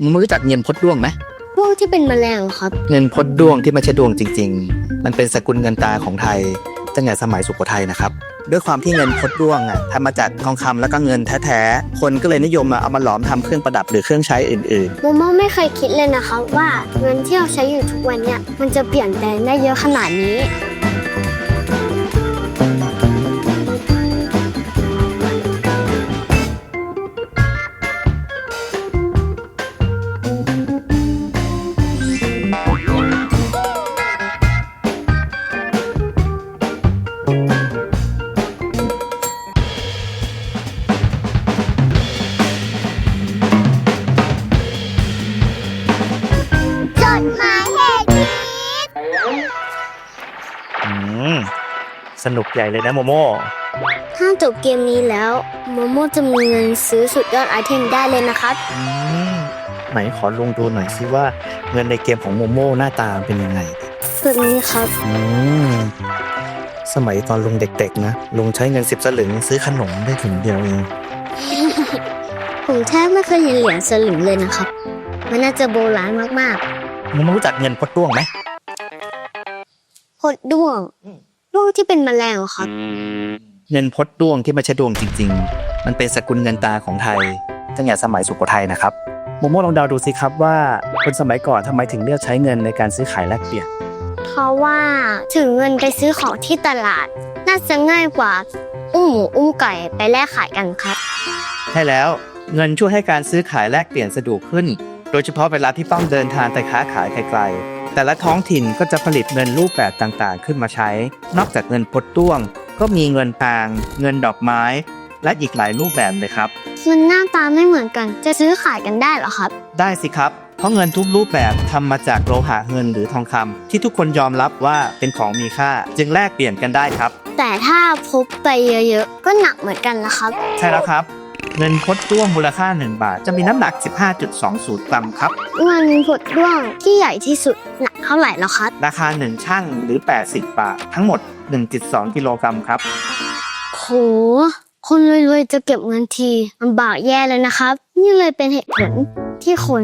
มึงรู้จักเงินพดด้วงไหมพวกที่เป็นแมลงเหรอครับ เงินพดด้วงที่ไม่ใช่ดวงจริง ๆ มันเป็นสกุลเงินตาของไทยตั้งแต่สมัยสุโขทัยนะครับ ด้วยความที่เงินพดด้วงอะทำมาจากทองคำแล้วก็เงินแท้ๆ คนก็เลยนิยมเอามาหลอมทำเครื่องประดับหรือเครื่องใช้อื่นโมโมไม่เคยคิดเลยนะคะว่าเงินที่เราใช้อยู่ทุกวันเนี่ยมันจะเปลี่ยนแปลงได้เยอะขนาดนี้ อืมสนุกใหญ่เลยนะโมโม่ถ้าจบเกมนี้แล้วโมโมจะมีเงินซื้อสุดยอดไอเทมได้เลยนะครับ อืมไหนขอลงดูหน่อยสิว่าเงินในเกมของโมโม่หน้าตาเป็นยังไง แบบนี้ครับ อืมสมัยตอนลุงเด็กๆนะลุงใช้เงินสิบสลึงซื้อขนมได้ถึงเดียวเอง ผมแทบไม่เคยเห็นเหรียญสลึงเลยนะครับ มันน่าจะโบราณมากโมโม่รู้จักเงินพดด้วงไหมๆ พดด้วงด้วงที่เป็นแมลงเหรอครับๆเงินพดด้วงที่ไม่ใช่ดวงจริง ๆ มันเป็นสกุลเงินตาของไทยตั้งแต่สมัยสุโขทัยนะครับโมโม่ลองเดาดูสิครับว่าคนสมัยก่อนทำไมถึงเลือกใช้เงินในการซื้อขายแลกเปลี่ยน เพราะว่าถึงเงินไปซื้อของที่ตลาด น่าจะง่ายกว่า อุ้มหมูอุ้มไก่ไปแลกขายกันครับ ใช่แล้วเงินช่วยให้การซื้อขายแลกเปลี่ยนสะดวกขึ้น โดยเฉพาะเวลาที่ต้องเดินทางไปค้าขายไกลๆ แต่ละท้องถิ่นก็จะผลิตเงินรูปแบบต่างๆ ขึ้นมาใช้ นอกจากเงินพดต้วง ก็มีเงินพาง เงินดอกไม้ และอีกหลายรูปแบบเลยครับเงินหน้าตาไม่เหมือนกัน จะซื้อขายกันได้เหรอครับ ได้สิครับ เพราะเงินทุกรูปแบบทำมาจากโลหะเงินหรือทองคำที่ทุกคนยอมรับว่าเป็นของมีค่า จึงแลกเปลี่ยนกันได้ครับ แต่ถ้าพบไปเยอะๆ ก็หนักเหมือนกันนะครับ ใช่แล้วครับ เงินพดต้วงมูลค่า 1 บาท จะมีน้ำหนัก 15.20 กรัมครับ เงินผดด้วงที่ใหญ่ที่สุดหนักเท่าไหร่แล้วครับ ราคา 1 ช่างหรือ 80 บาท ทั้งหมด 1.2 กิโลกรัมครับ โห คนรวยๆจะเก็บเงินทีลำบากแย่เลยนะครับ นี่เลยเป็นเหตุผลที่คน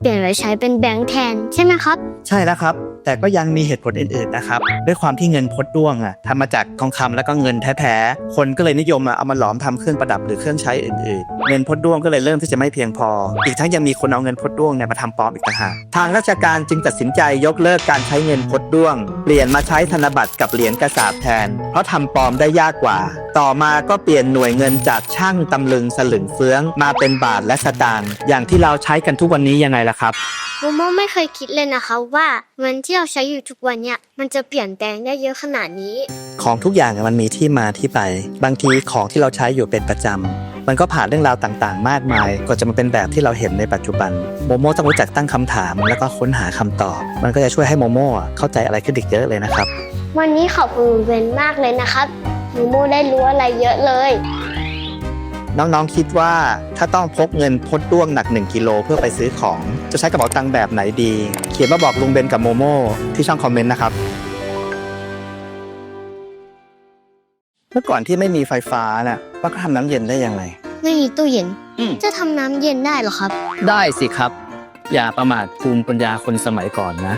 เปลี่ยนไปใช้เป็นแบงค์แทนใช่ไหมครับ ใช่แล้วครับ แต่ก็ยังมีเหตุผลอื่นๆนะครับ ด้วยความที่เงินพดด้วงอะทำมาจากทองคำแล้วก็เงินแท้ๆ คนก็เลยนิยมอะเอามาหลอมทำเครื่องประดับหรือเครื่องใช้อื่นๆ เงินพดด้วงก็เลยเริ่มที่จะไม่เพียงพอ อีกทั้งยังมีคนเอาเงินพดด้วงเนี่ยมาทำปลอมอีกต่างหากทางราชการจึงตัดสินใจยกเลิกการใช้เงินพดด้วง เปลี่ยนมาใช้ธนบัตรกับเหรียญกระสาบแทน เพราะทำปลอมได้ยากกว่า ต่อมาก็เปลี่ยนหน่วยเงินจากช่างตำลึงสลึงเฟื้อง มาเป็นบาทและสตางค์อย่างที่เราใช้กันทุกวันนี้ยังไงล่ะครับโมโมไม่เคยคิดเลยนะคะว่าเงินที่เราใช้อยู่ทุกวันเนี่ยมันจะเปลี่ยนแปลงได้เยอะขนาดนี้ ของทุกอย่างอะมันมีที่มาที่ไป บางทีของที่เราใช้อยู่เป็นประจำมันก็ผ่านเรื่องราวต่างๆ มากมายกว่าจะมาเป็นแบบที่เราเห็นในปัจจุบันโมโม่ต้องรู้จักตั้งคำถาม แล้วก็ค้นหาคำตอบ มันก็จะช่วยให้โมโม่อะเข้าใจอะไรขึ้นอีกเยอะเลยนะครับ วันนี้ขอบคุณเวนมากเลยนะครับโมโมได้รู้อะไรเยอะเลย น้องๆคิดว่าถ้าต้องพกเงินพดด้วงหนัก 1กิโลเพื่อไปซื้อของ จะใช้กระเป๋าตังค์แบบไหนดี เขียนมาบอกลุงเบนกับโมโม่ที่ช่องคอมเมนต์นะครับ เมื่อก่อนที่ไม่มีไฟฟ้าน่ะว่าก็ทำน้ำเย็นได้ยังไง ไม่มีตู้เย็น อืม จะทำน้ำเย็นได้เหรอครับ ได้สิครับ อย่าประมาทภูมิปัญญาคนสมัยก่อนนะ